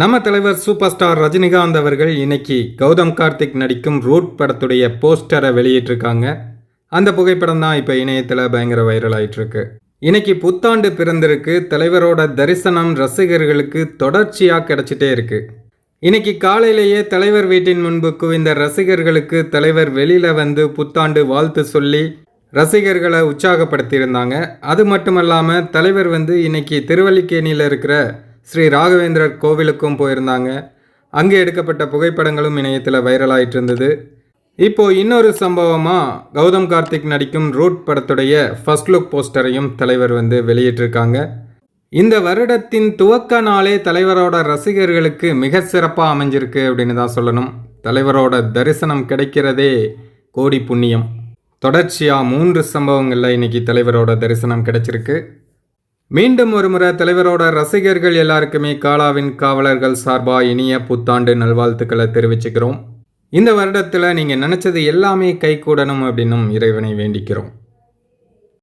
நம்ம தலைவர் super star Rajinikanth அவர்கள் இன்னைக்கு கௌதம் கார்த்திக் நடிக்கும் ரூட் படத்துடைய போஸ்டரை வெளியிட்டிருக்காங்க. அந்த புகைப்படம் தான் இப்போ இணையத்தில் பயங்கர வைரல் ஆயிட்டு இன்னைக்கு புத்தாண்டு பிறந்திருக்கு. தலைவரோட தரிசனம் ரசிகர்களுக்கு தொடர்ச்சியாக கிடைச்சிட்டே இருக்கு. இன்னைக்கு காலையிலேயே தலைவர் வீட்டின் முன்பு குவிந்த ரசிகர்களுக்கு தலைவர் வெளியில் வந்து புத்தாண்டு வாழ்த்து சொல்லி ரசிகர்களை உற்சாகப்படுத்தியிருந்தாங்க. அது மட்டுமல்லாமல் தலைவர் வந்து இன்னைக்கு திருவல்லிக்கேணியில் இருக்கிற ஸ்ரீ ராகவேந்திரர் கோவிலுக்கும் போயிருந்தாங்க. அங்கே எடுக்கப்பட்ட புகைப்படங்களும் இணையத்தில் வைரலாயிட்டு இருந்தது இப்போது இன்னொரு சம்பவமாக கௌதம் கார்த்திக் நடிக்கும் ரூட் படத்துடைய ஃபர்ஸ்ட் லுக் போஸ்டரையும் தலைவர் வந்து வெளியிட்டிருக்காங்க. இந்த வருடத்தின் துவக்க நாளே தலைவரோட ரசிகர்களுக்கு மிக சிறப்பாக அமைஞ்சிருக்கு அப்படின்னு தான் சொல்லணும். தலைவரோட தரிசனம் கிடைக்கிறதே கோடி புண்ணியம். தொடர்ச்சியாக மூன்று சம்பவங்களில் இன்னைக்கு தலைவரோட தரிசனம் கிடைச்சிருக்கு. மீண்டும் ஒரு முறை தலைவரோட ரசிகர்கள் எல்லாருக்குமே காலாவின் காவலர்கள் சார்பாக இனிய புத்தாண்டு நல்வாழ்த்துக்களை தெரிவிச்சுக்கிறோம். இந்த வருடத்தில் நீங்கள் நினச்சது எல்லாமே கைகூடணும் அப்படின்னும் இறைவனை வேண்டிக்கிறோம்.